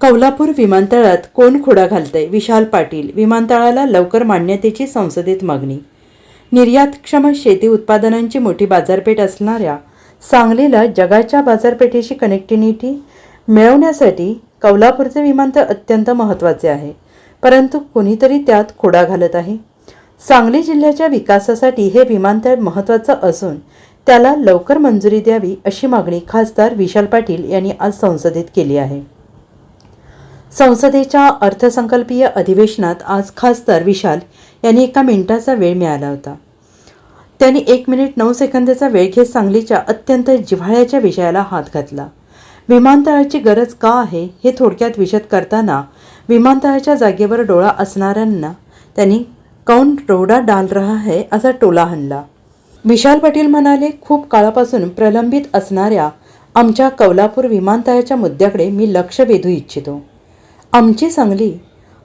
कौलापूर विमानतळात कोण खोडा घालतंय? विशाल पाटील. विमानतळाला लवकर मान्यतेची संसदेत मागणी. निर्यातक्षम शेती उत्पादनांची मोठी बाजारपेठ असणाऱ्या सांगलीला जगाच्या बाजारपेठेशी कनेक्टिव्हिटी मिळवण्यासाठी कौलापूरचे विमानतळ अत्यंत महत्त्वाचे आहे. परंतु कोणीतरी त्यात खोडा घालत आहे. सांगली जिल्ह्याच्या विकासासाठी हे विमानतळ महत्त्वाचं असून त्याला लवकर मंजुरी द्यावी अशी मागणी खासदार विशाल पाटील यांनी आज संसदेत केली आहे. संसदेच्या अर्थसंकल्पीय अधिवेशनात आज खासदार विशाल यांनी एका मिनिटाचा वेळ मिळाला होता. त्यांनी एक मिनिट नऊ सेकंदाचा वेळ घेत सांगलीच्या अत्यंत जिव्हाळ्याच्या विषयाला हात घातला. विमानतळाची गरज का आहे हे थोडक्यात विशद करताना विमानतळाच्या जागेवर डोळा असणाऱ्यांना त्यांनी कौन रोडा डाल रहा है असा टोला हाणला. विशाल पाटील म्हणाले खूप काळापासून प्रलंबित असणाऱ्या आमच्या कौलापूर विमानतळाच्या मुद्द्याकडे मी लक्ष वेधू इच्छितो. आमची सांगली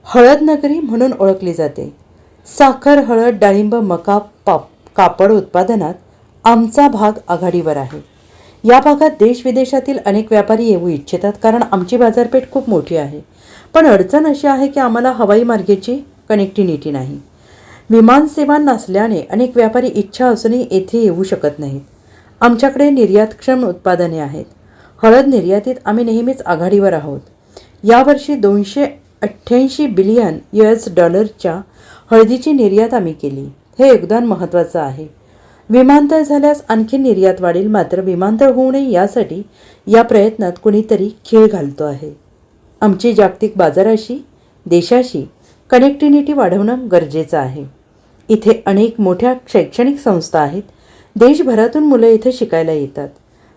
हळदनगरी म्हणून ओळखली जाते. साखर हळद डाळिंब मका पाप कापड उत्पादनात आमचा भाग आघाडीवर आहे. या भागात देश विदेशातील अनेक व्यापारी येऊ इच्छितात कारण आमची बाजारपेठ खूप मोठी आहे. पण अडचण अशी आहे की आम्हाला हवाई मार्गाची कनेक्टिव्हिटी नाही. विमानसेवा नसल्याने अनेक व्यापारी इच्छा असूनही येथे येऊ शकत नाहीत. आमच्याकडे निर्यातक्षम उत्पादने आहेत. हळद निर्यातीत आम्ही नेहमीच आघाडीवर आहोत. यावर्षी दोनशे अठ्ठ्याऐंशी बिलियन यू एस डॉलरच्या हळदीची निर्यात आम्ही केली. हे योगदान महत्त्वाचं आहे. विमानतळ झाल्यास आणखी निर्यात वाढेल मात्र विमानतळ होऊ नये यासाठी या प्रयत्नात कुणीतरी खेळ घालतो आहे. आमची जागतिक बाजाराशी देशाशी कनेक्टिव्हिटी वाढवणं गरजेचं आहे. इथे अनेक मोठ्या शैक्षणिक संस्था आहेत. देशभरातून मुलं इथे शिकायला येतात.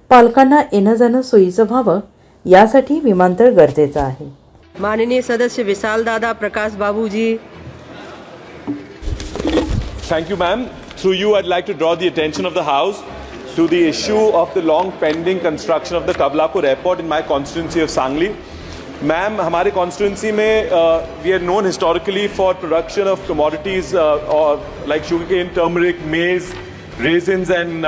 पालकांना येणं जाणं सोयीचं व्हावं यासाठी विमानतळ गरजेचा आहे. माननीय सदस्य Vishal Dada Prakash Babuji. Thank you ma'am through you I like to draw the attention of the house to the issue of the long pending construction of the Kablapur airport in my constituency of Sangli ma'am हमारे constituency में we are known historically for production of commodities like sugar cane turmeric maize raisins and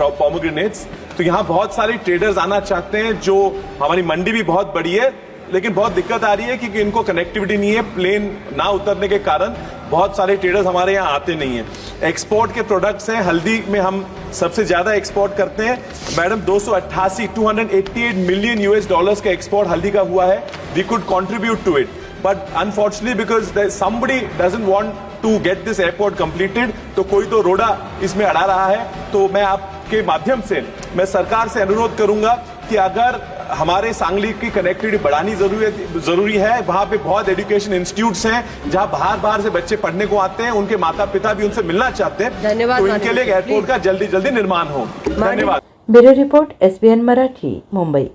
पॉमोग्रेनेट्स तो यहाँ बहुत सारे traders आना चाहते हैं, जो हमारी मंडी भी बहुत बड़ी है, लेकिन बहुत दिक्कत आ रही है क्योंकि इनको कनेक्टिविटी नहीं है प्लेन ना उतरने के कारण बहुत सारे ट्रेडर्स हमारे यहाँ आते नहीं हैं। एक्सपोर्ट के प्रोडक्ट्स हैं, हल्दी में हम सबसे ज़्यादा एक्सपोर्ट करते हैं। मैडम 288 288 मिलियन यूएस डॉलर्स का एक्सपोर्ट हल्दी का हुआ है। We could contribute to it but unfortunately because somebody doesn't want to get this airport completed तो कोई तो रोड़ा इसमें अड़ा रहा है। तो मैं आपके माध्यम से मैं सरकार से अनुरोध करूँगा कि अगर हमारे सांगली की कनेक्टिविटी बढ़ानी ज़रूरी ज़रूरी है वहाँ पे बहुत एजुकेशन इंस्टीट्यूट्स हैं जहाँ बाहर बाहर से बच्चे पढ़ने को आते हैं उनके माता पिता भी उनसे मिलना चाहते हैं धन्यवाद, तो इनके लिए एयरपोर्ट का जल्दी जल्दी निर्माण हो। धन्यवाद। मेरी report S B N Marathi Mumbai.